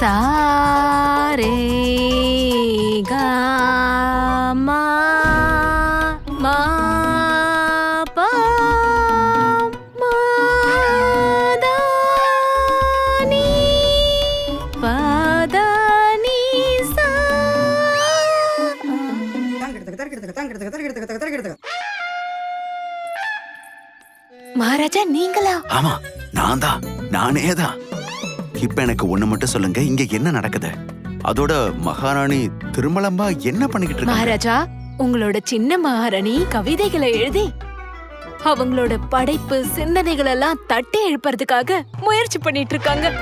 சாரே காமா மகாராஜா நீங்களா? ஆமா நான் தான் நானே தான் இப்ப எனக்கு ஒண்ணு மட்டும் சொல்லுங்க. இங்க என்ன நடக்குது? அதோட மகாராணி திருமலம்பா என்ன பண்ணிக்கிட்டு இருக்காங்க? மகாராஜா உங்களோட சின்ன மகாராணி கவிதைகளை எழுதி அவங்களோட படைப்பு சிந்தனைகள் எல்லாம் தட்டி எழுப்புறதுக்காக முயற்சி பண்ணிட்டு இருக்காங்க.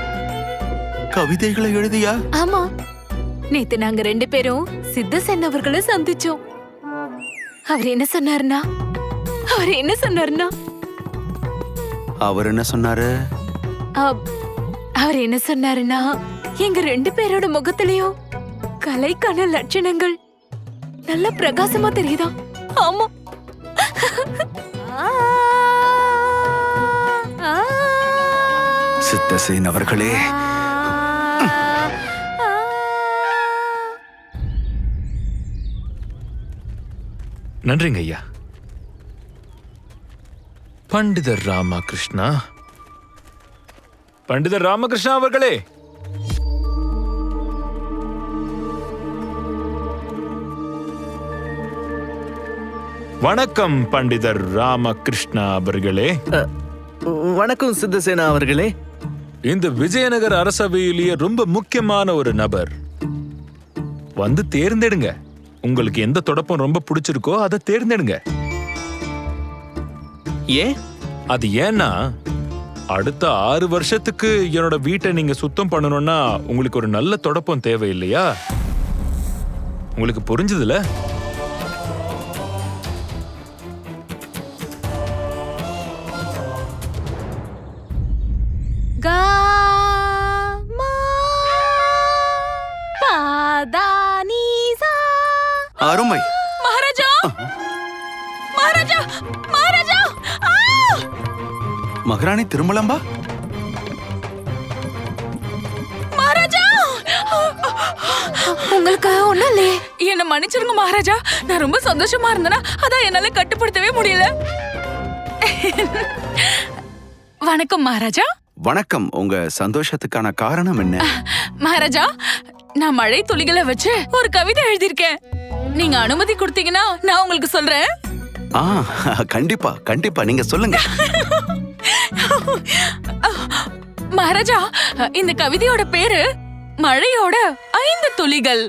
கவிதைகளை எழுதியா? ஆமா. நேத்து நாங்க ரெண்டு பேரும் சித்தசேன் அவர்களை சந்திச்சோம். அவர் என்ன சொன்னாருன்னா? அவர் என்ன சொன்னாருன்னா? அவர் என்ன சொன்னாரு? அப், அவர் என்ன சொன்னாருன்னா எங்க ரெண்டு பேரோட முகத்திலயும் கலைக்கான லட்சணங்கள். நல்ல பிரகாசமா தெரியுதா? ஆமா. சித்தசேன் அவர்களே. நன்றிங்க ஐயா பண்டிதர் ராமகிருஷ்ணா பண்டிதர் ராமகிருஷ்ணா அவர்களே. வணக்கம் பண்டிதர் ராமகிருஷ்ணா அவர்களே. வணக்கம் சித்தசேனா அவர்களே. இந்த விஜயநகர அரசவையிலேயே ரொம்ப முக்கியமான ஒரு நபர். வந்து தேர்ந்தெடுங்க. உங்களுக்கு எந்த தொடப்பம் ரொம்ப பிடிச்சிருக்கோ அதை தேர்ந்தெடுங்க. ஏன்? அது ஏன்னா அடுத்த ஆறு வருஷத்துக்கு என்னோட வீட்டை நீங்க சுத்தம் பண்ணணும்னா உங்களுக்கு ஒரு நல்ல தொடப்பம் தேவை இல்லையா உங்களுக்கு புரிஞ்சதுல? மகாராணி திருமலம்பா? உங்களுக்கு ஒண்ணும் இல்லையே. என்ன மன்னிச்சிருங்க மகாராஜா. நான் ரொம்ப சந்தோஷமா இருந்தேனா அதான் என்னால கட்டுப்படுத்தவே முடியல. வணக்கம் மகாராஜா. வணக்கம். உங்க சந்தோஷத்துக்கான காரணம் என்ன? மகாராஜா நான் மழை துளிகளை வச்சு ஒரு கவிதை எழுதியிருக்கேன். நீங்க அனுமதி கொடுத்தீங்கன்னா நான் உங்களுக்கு சொல்றேன். கண்டிப்பா கண்டிப்பா. நீங்க சொல்லுங்க. மகாராஜா இந்த கவிதையோட பேரு மழையோட ஐந்து துளிகள்.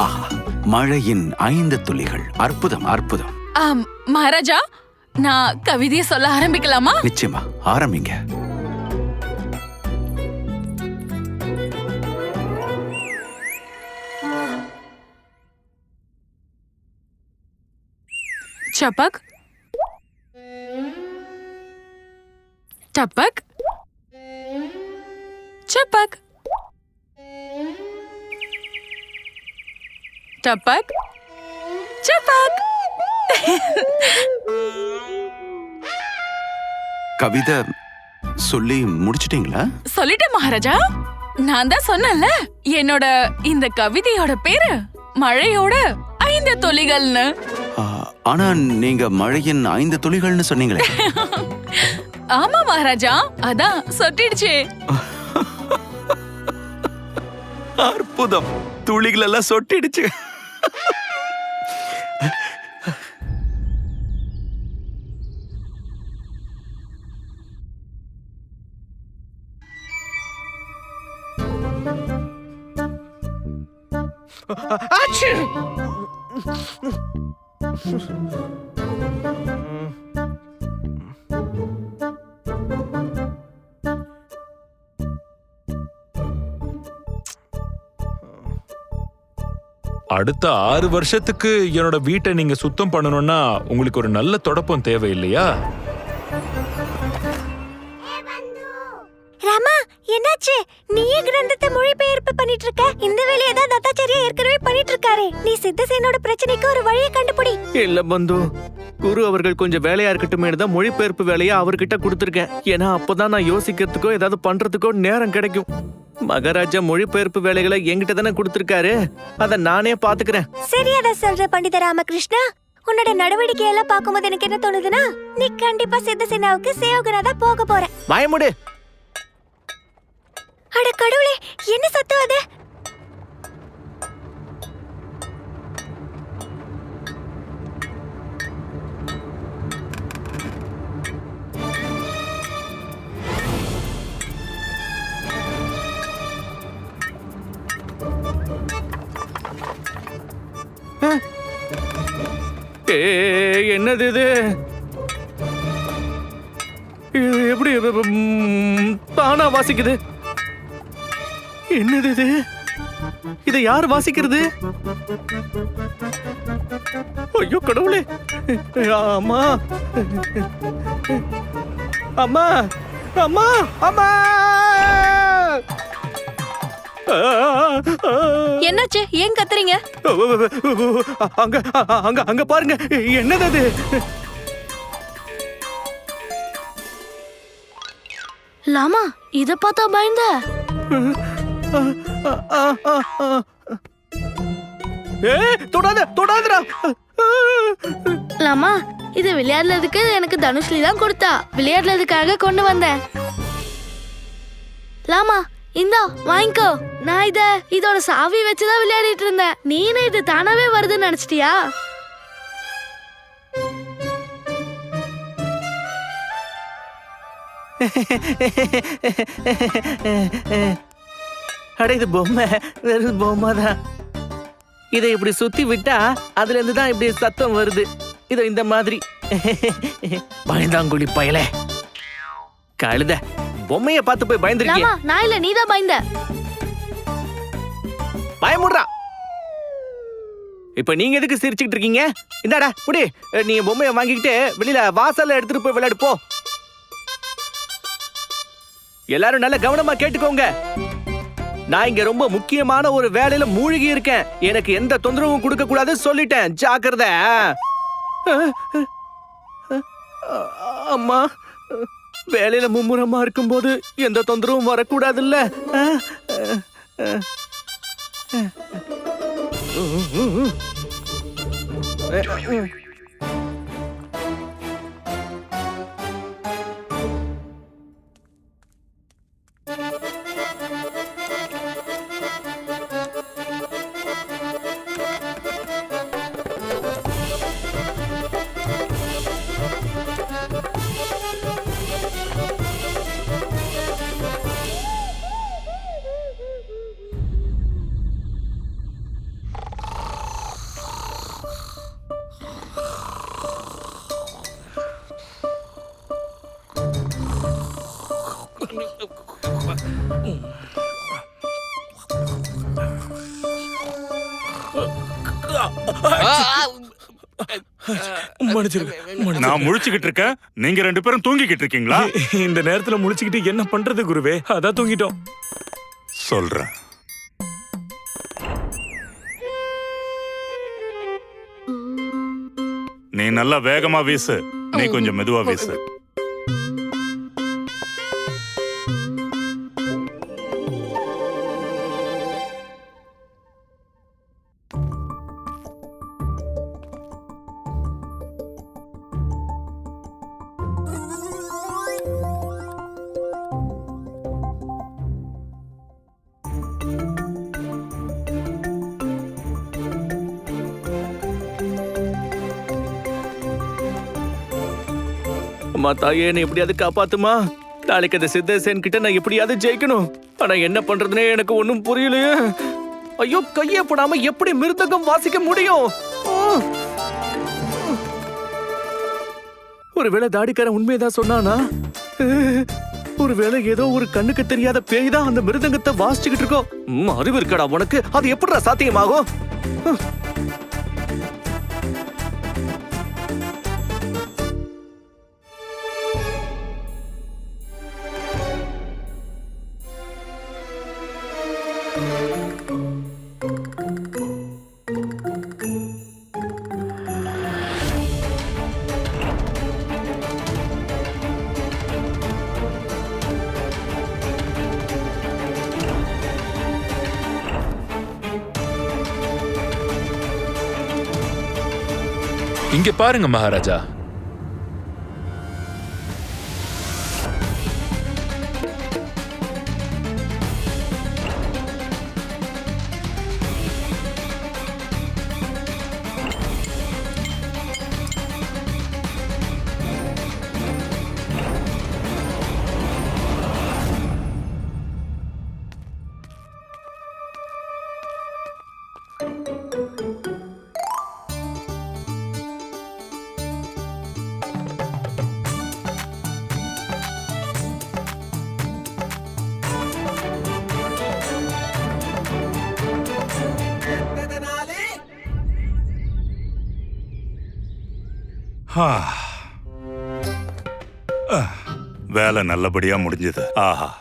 ஆஹா மழையின் ஐந்து துளிகள். அற்புதம் அற்புதம். ஆம் மகாராஜா நான் கவிதையை சொல்ல ஆரம்பிக்கலாமா? நிச்சயமா ஆரம்பிங்க. சபக் டபக் சபக் டபக் சபக் கவிதை சொல்லி முடிச்சிட்டீங்களா? சொல்லிட்டேன் மகாராஜா. நான் தான் சொன்னேன்ல என்னோட இந்த கவிதையோட பேரு மழையோட ஐந்து துளிகள்னு ஆனா நீங்க மழையின் ஐந்து துளிகள்னு சொன்னீங்களே. ஆமா மகாராஜா அதான் சொட்டிடுச்சு. அற்புதம். துளிகள் எல்லாம் சொட்டிடுச்சு அடுத்த ஆறு வருஷத்துக்கு என்னோட வீட்டை நீங்க சுத்தம் பண்ணணும்னா உங்களுக்கு ஒரு நல்ல தொடப்பம் தேவை இல்லையா ராமா என்னாச்சு? நீயே கிரந்தத்தை மொழிபெயர்ப்பு பண்ணிட்டு இருக்க இந்த வேலையை தான் தத்தாச்சாரியா ஏற்கனவே பண்ணிட்டு இருக்காரு நீ சித்தசேனோட பிரச்சனைக்கு ஒரு வழியை கண்டுபிடி. இல்ல பந்து. குரு அவர்கள் கொஞ்சம் வேலையா இருக்கட்டுமேனு தான் மொழிபெயர்ப்பு வேலையை அவர்கிட்ட கொடுத்துருக்கேன். ஏன்னா அப்பதான் நான் யோசிக்கிறதுக்கோ ஏதாவது பண்றதுக்கோ நேரம் கிடைக்கும். மகாராஜா மொழிபெயர்ப்பு வேலைகளை என்கிட்ட தானே கொடுத்துருக்காரு. அதை நானே பாத்துக்கிறேன். சரியாதா சொல்ற பண்டித ராமகிருஷ்ணா. உன்னோட நடவடிக்கை எல்லாம் பார்க்கும்போது எனக்கு என்ன தோணுதுன்னா நீ கண்டிப்பா சித்தசேனாவுக்கு சேவகனா தான் போக போற. பயமுடு அட கடவுளே என்ன சத்தம் அது? ஏ என்னது இது? இது எப்படி தானா வாசிக்குது? என்னது இது? இதை யார் வாசிக்கிறது? ஐயோ கடவுளே. அம்மா அம்மா. அம்மா. அம்மா. என்னாச்சு? ஏன் கத்துறீங்க? அங்க அங்க அங்க பாருங்க. என்னது அது? லாமா இத பார்த்தா பயந்த. ஏ தொடாத தொடாதடா. லாமா இது விளையாடுறதுக்கு எனக்கு தனுஷ்லி தான் கொடுத்தா. விளையாடுறதுக்காக கொண்டு வந்தேன். லாமா இந்தா வாங்கிக்கோ. நான் இத இதோட சாவி வச்சுதான் விளையாடிட்டு இருந்தேன் நீனே இது தானாவே வருதுன்னு நினைச்சிட்டியா? அட இது பொம்மை. வெறும் பொம்மை தான் இதை இப்படி சுத்தி விட்டா அதுல இருந்து தான் இப்படி சத்தம் வருது. இதோ இந்த மாதிரி. பயந்தாங்குழி பயல. கழுத பொம்மைய பார்த்து போய் பயந்துருக்கிய. நான் இல்ல நீதான் பயந்த. பயமுடுறான் இப்ப நீங்க எதுக்கு சிரிச்சுக்கிட்டு இருக்கீங்க? இந்தாடா புடி. நீ பொம்மைய வாங்கிக்கிட்டு வெளியில வாசல்ல எடுத்துட்டு போய் விளையாடு போ. எல்லாரும் நல்ல கவனமா கேட்டுக்கோங்க. நான் இங்க ரொம்ப முக்கியமான ஒரு வேலையில மூழ்கி இருக்கேன். எனக்கு எந்த தொந்தரவும் கொடுக்க கூடாது சொல்லிட்டேன். ஜாக்கிரத. அம்மா வேலையில மும்முரமா இருக்கும்போது எந்த தொந்தரவும் வரக்கூடாதுல்ல? ఏ நான் முழிச்சுக்கிட்டு இருக்கேன். நீங்க ரெண்டு பேரும் தூங்கிக்கிட்டு இருக்கீங்களா? இந்த நேரத்துல முழிச்சுக்கிட்டு என்ன பண்றது குருவே? அதான் தூங்கிட்டோம். சொல்றேன். நீ நல்லா வேகமா வீசு. நீ கொஞ்சம் மெதுவா வீசு. அம்மா தாயே என்னை எப்படியாவது காப்பாத்துமா? நாளைக்கு அந்த சித்தசேன் கிட்ட நான் எப்படியாவது ஜெயிக்கணும். ஆனா என்ன பண்றதுனே எனக்கு ஒண்ணும் புரியலையே. ஐயோ கையே போடாம எப்படி மிருதகம் வாசிக்க முடியும்? ஒருவேளை தாடிக்காரன் உண்மையதான் சொன்னானா? ஒருவேளை ஏதோ ஒரு கண்ணுக்கு தெரியாத பேய் தான் அந்த மிருதங்கத்தை வாசிச்சுக்கிட்டு இருக்கோம் அறிவு இருக்கடா உனக்கு? அது எப்படிடா சாத்தியமாகும்? இங்க பாருங்க மகாராஜா. வேலை நல்லபடியா முடிஞ்சது. ஆஹா.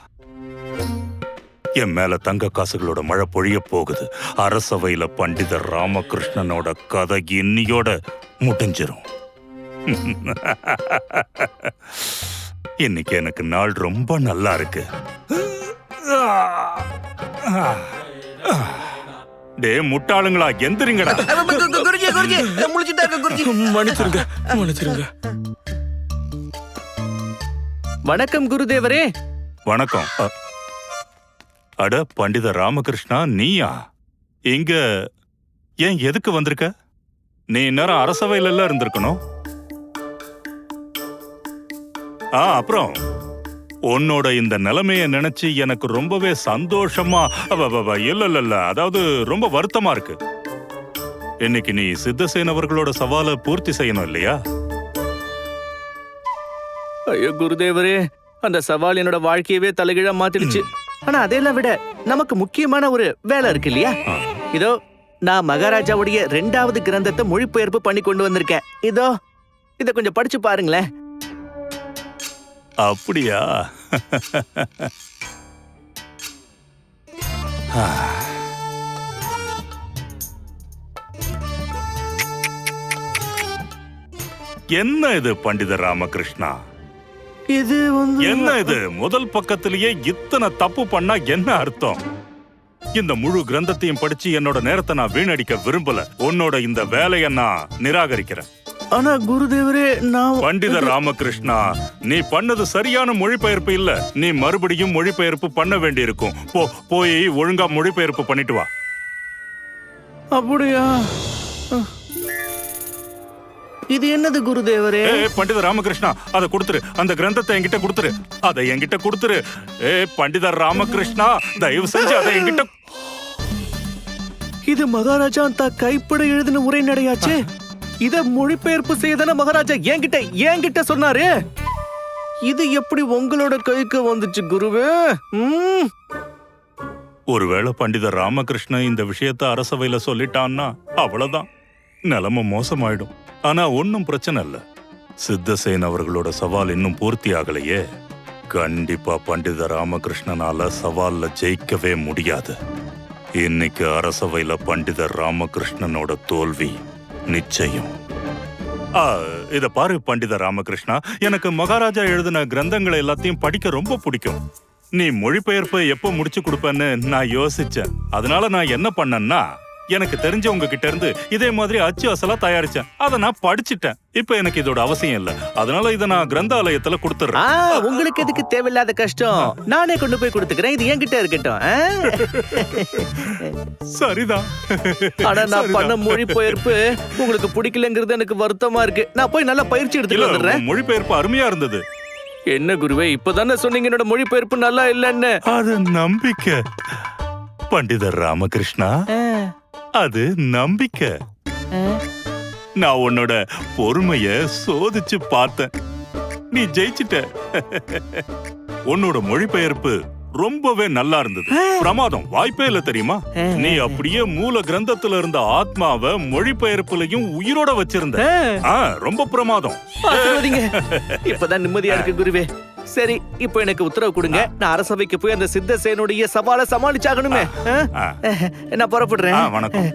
என் மேல தங்க காசுகளோட மழை பொழிய போகுது. அரசவையில பண்டிதர் ராமகிருஷ்ணனோட கதை இன்னியோட முடிஞ்சிரும். இன்னைக்கு எனக்கு நாள் ரொம்ப நல்லா இருக்கு. டே முட்டாளுங்களா எந்திரிங்கடா. குருஜி குருஜி. முடிச்சிட்டா இருக்க குருஜி. மன்னிச்சிருங்க மன்னிச்சிருங்க. வணக்கம் குருதேவரே. வணக்கம். அ, அட பண்டித ராமகிருஷ்ணா நீயா? இங்க ஏன் எதுக்கு வந்திருக்க? நீ இந்நேரம் அரசவையில இருந்திருக்கணும். ஆ அப்புறம் உன்னோட இந்த நிலைமைய நினைச்சு எனக்கு ரொம்பவே சந்தோஷமா அவ, அவ, அவ, இல்ல இல்ல இல்ல அதாவது ரொம்ப வருத்தமா இருக்கு. இன்னைக்கு நீ சித்தசேன் அவர்களோட சவாலை பூர்த்தி செய்யணும் இல்லையா? ஐயோ குருதேவரே அந்த சவால் என்னோட வாழ்க்கையவே தலைகீழா மாத்திடுச்சு. ஆனா அதையெல்லாம் விட நமக்கு முக்கியமான ஒரு வேலை இருக்கு இல்லையா. இதோ நான் மகாராஜாவுடைய ரெண்டாவது கிரந்தத்தை மொழிபெயர்ப்பு பண்ணி கொண்டு வந்திருக்கேன். இதோ இத கொஞ்சம் படிச்சு பாருங்களேன். அப்படியா? என்ன இது பண்டித ராமகிருஷ்ணா? இது வந்து என்ன இது முதல் பக்கத்திலேயே இத்தனை தப்பு பண்ணா என்ன அர்த்தம்? இந்த முழு கிரந்தத்தையும் படிச்சு என்னோட நேரத்தை நான் வீணடிக்க விரும்பல. உன்னோட இந்த வேலையை நான் நிராகரிக்கிறேன். ஆனா குருதேவரே நான் பண்டித ராமகிருஷ்ணா நீ பண்ணது சரியான மொழிபெயர்ப்பு இல்ல. நீ மறுபடியும் மொழிபெயர்ப்பு பண்ண வேண்டியிருக்கும். போ போய் ஒழுங்கா மொழிபெயர்ப்பு பண்ணிட்டு வா. அப்படியா? இது என்னது குருதேவரே? ஏ பண்டித ராமகிருஷ்ணா அதை கொடுத்துரு. அந்த கிரந்தத்தை என்கிட்ட கொடுத்துரு. அதை என்கிட்ட கொடுத்துரு. ஏ பண்டித ராமகிருஷ்ணா தயவு செஞ்சு அதை என்கிட்ட இது மகாராஜா தான் கைப்பட எழுதின உரைநடையாச்சே இத மொழிபெயர்ப்பு செய்யதானே மகாராஜா என்கிட்ட என்கிட்ட சொன்னாரு? இது எப்படி உங்களோட கைக்கு வந்துச்சு குருவே? ம். ஒருவேளை பண்டித ராமகிருஷ்ணன் இந்த விஷயத்த அரசவையில சொல்லிட்டான்னா அவ்வளவுதான். நிலைமை மோசமாயிடும். ஆனா ஒன்னும் பிரச்சனை இல்ல. சித்தசேன் அவர்களோட சவால் இன்னும் பூர்த்தி ஆகலையே. கண்டிப்பா பண்டித ராமகிருஷ்ணனால சவால்ல ஜெயிக்கவே முடியாது. இன்னைக்கு அரசவையில பண்டிதர் ராமகிருஷ்ணனோட தோல்வி நிச்சயம். ஆ, இத பாரு பண்டித ராமகிருஷ்ணா. எனக்கு மகாராஜா எழுதின கிரந்தங்களை எல்லாத்தையும் படிக்க ரொம்ப பிடிக்கும். நீ மொழிபெயர்ப்பை எப்போ முடிச்சு கொடுப்பேன்னு நான் யோசிச்சேன். அதனால நான் என்ன பண்ணேன்னா எனக்கு தெரிஞ்சவங்க கிட்ட இருந்து இதே மாதிரி அச்சு அசலா தயாரிச்சேன். அதை நான் படிச்சிட்டேன். இப்ப எனக்கு இதோட அவசியம் இல்ல. அதனால இதை நான் கிரந்தாலயத்துல கொடுத்துறேன். உங்களுக்கு எதுக்கு தேவையில்லாத கஷ்டம்? நானே கொண்டு போய் கொடுத்துக்கிறேன். இது என்கிட்ட இருக்கட்டும்? சரிதான். ஆனா நான். பண்ண மொழிபெயர்ப்பு உங்களுக்கு பிடிக்கலங்கிறது எனக்கு வருத்தமா இருக்கு. நான் போய் நல்லா பயிற்சி எடுத்துட்டு வந்துடுறேன். மொழிபெயர்ப்பு அருமையா இருந்தது. என்ன குருவே இப்பதானே சொன்னீங்க என்னோட மொழிபெயர்ப்பு நல்லா இல்லைன்னு. அது நம்பிக்கை. பண்டிதர் ராமகிருஷ்ணா அது நம்பிக்கை. நான் உன்னோட பொறுமைய சோதிச்சு பார்த்தேன். நீ ஜெயிச்சிட்ட. உன்னோட மொழிபெயர்ப்பு ரொம்பவே நல்லா இருந்தது. பிரமாதம். வாய்ப்பே இல்ல தெரியுமா? நீ அப்படியே மூல கிரந்தத்துல இருந்த ஆத்மாவை மொழிபெயர்ப்புலயும் உயிரோட வச்சிருந்த. ரொம்ப பிரமாதம். இப்பதான் நிம்மதியா இருக்கு குருவே. சரி இப்போ எனக்கு உத்தரவு கொடுங்க. நான் அரசவைக்கு போய் அந்த சித்தசேனுடைய சவாலை சமாளிச்சாகணுமே. நான் புறப்படுறேன். வணக்கம்.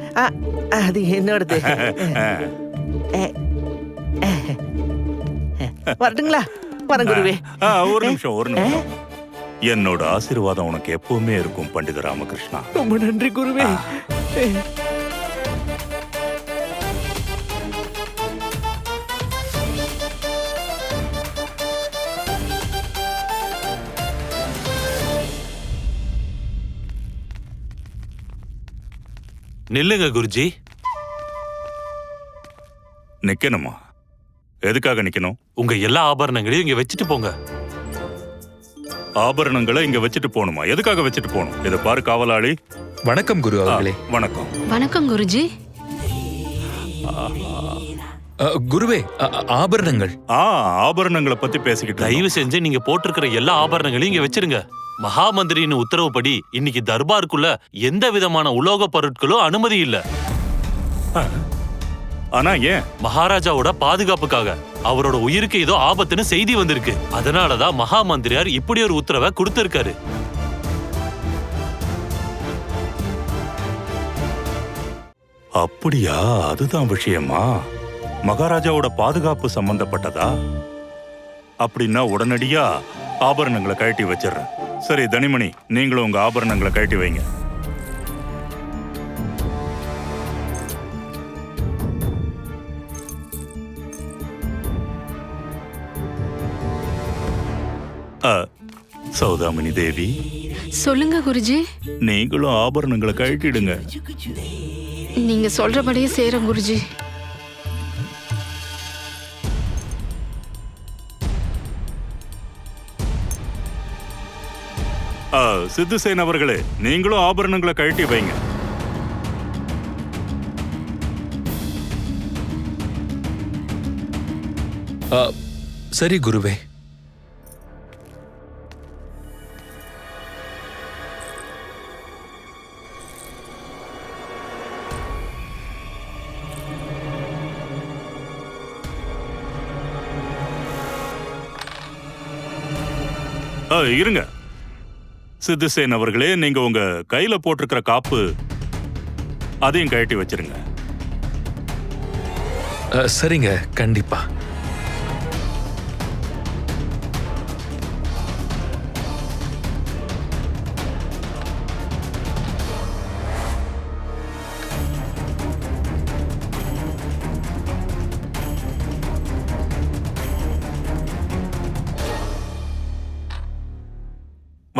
அது என்னோடது. வரட்டுங்களா? வரேன் குருவே. ஆ, ஒரு நிமிஷம் ஒரு நிமிஷம். என்னோட ஆசீர்வாதம் உனக்கு எப்பவுமே இருக்கும் பண்டித ராமகிருஷ்ணா. ரொம்ப நன்றி குருவே. நில்லுங்க குருஜி. நிக்கணுமா? எதுக்காக நிக்கணும்? உங்க எல்லா ஆபரணங்களையும் இங்க வச்சுட்டு போங்க. ஆபரணங்களை இங்க வச்சுட்டு போகணுமா? எதுக்காக வச்சுட்டு போகணும்? இதை பாரு காவலாளி. வணக்கம் குரு ஆ, அவர்களே வணக்கம். வணக்கம் குருஜி. குருவே ஆபரணங்கள். ஆ ஆபரணங்களை பத்தி பேசிக்கிட்டு. தயவு செஞ்சு நீங்க போட்டிருக்கிற எல்லா ஆபரணங்களையும் இங்க வச்சிருங்க. மகாமந்திரியின் உத்தரவுப்படி இன்னைக்கு தர்பாருக்குள்ள எந்த விதமான உலோக பொருட்களும் அனுமதி இல்ல. ஆனா ஏன்? மகாராஜாவோட பாதுகாப்புக்காக. அவரோட உயிருக்கு ஏதோ ஆபத்துன்னு செய்தி வந்திருக்கு. அதனாலதான் மகா மந்திரியார் இப்படி ஒரு உத்தரவை கொடுத்திருக்காரு. அப்படியா? அதுதான் விஷயமா? மகாராஜாவோட பாதுகாப்பு சம்பந்தப்பட்டதா? அப்படின்னா உடனடியா ஆபரணங்களை கழட்டி வச்சிடுறேன். சரி தனிமணி நீங்களும் உங்க ஆபரணங்களை கழட்டி வைங்க. சௌதாமணி தேவி. சொல்லுங்க குருஜி. நீங்களும் ஆபரணங்களை கழட்டிடுங்க. நீங்க சொல்றபடியே செய்யறோம் குருஜி. ஆ, சித்துசேன் அவர்களே நீங்களும் ஆபரணங்களை கழட்டி வைங்க. சரி குருவே. இருங்க. சித்துசேன் அவர்களே நீங்க உங்க கையில போட்டிருக்கிற காப்பு அதையும் கழட்டி வச்சிருங்க. சரிங்க கண்டிப்பா.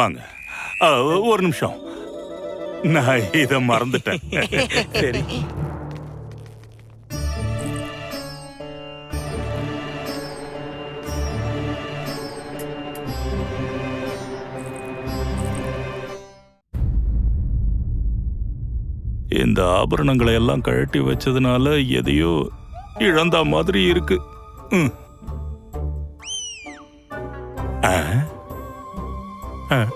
வாங்க. ஒரு நிமிஷம். நான் இத மறந்துட்டேன். சரி. இந்த ஆபரணங்களை எல்லாம் கழட்டி வச்சதுனால எதையோ இழந்த மாதிரி இருக்கு. ஆ? ஆ.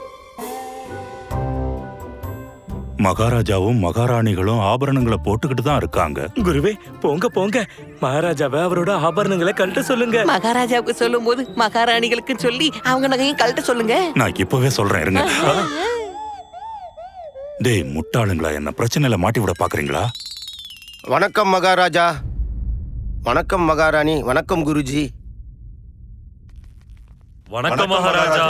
மகாராஜாவும் மகாராணிகளும் ஆபரணங்களை போட்டுக்கிட்டு தான் இருக்காங்க. குருவே போங்க போங்க. மகாராஜாவை அவரோட ஆபரணங்களை கழட்ட சொல்லுங்க. மகாராஜாவுக்கு சொல்லும் போது மகாராணிகளுக்கு சொல்லி அவங்க நகையும் கழட்ட சொல்லுங்க. நான் இப்பவே சொல்றேன் இருங்க. டேய் முட்டாளுங்களா என்ன பிரச்சனையில மாட்டி விட பாக்குறீங்களா? வணக்கம் மகாராஜா. வணக்கம் மகாராணி. வணக்கம் குருஜி. வணக்கம் மகாராஜா.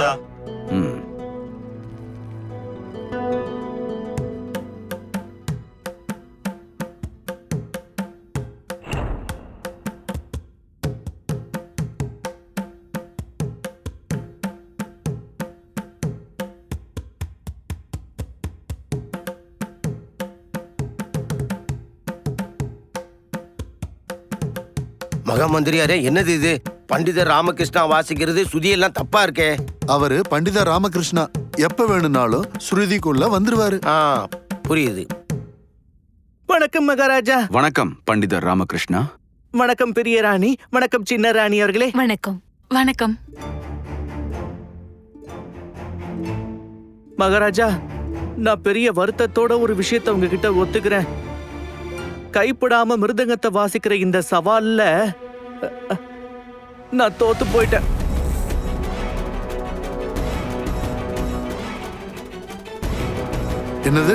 ம். மகா மந்திரியாரே என்னது இது? பண்டிதர் ராமகிருஷ்ணா வாசிக்கிறது சுதியெல்லாம் தப்பா இருக்கே. அவரு பண்டித ராமகிருஷ்ணா எப்ப வேணும்னாலும் ஸ்ருதிக்குள்ள வந்துருவாரு. ஆ புரியுது. வணக்கம் மகாராஜா. வணக்கம் பண்டிதர் ராமகிருஷ்ணா. வணக்கம் பெரிய ராணி வணக்கம் சின்ன ராணி அவர்களே. வணக்கம் வணக்கம். மகாராஜா நான் பெரிய வருத்தத்தோட ஒரு விஷயத்த உங்ககிட்ட ஒத்துக்கிறேன். கைப்படாம மிருதங்கத்தை வாசிக்கிற இந்த சவால்ல நான் தோத்து போயிட்டேன். என்னது?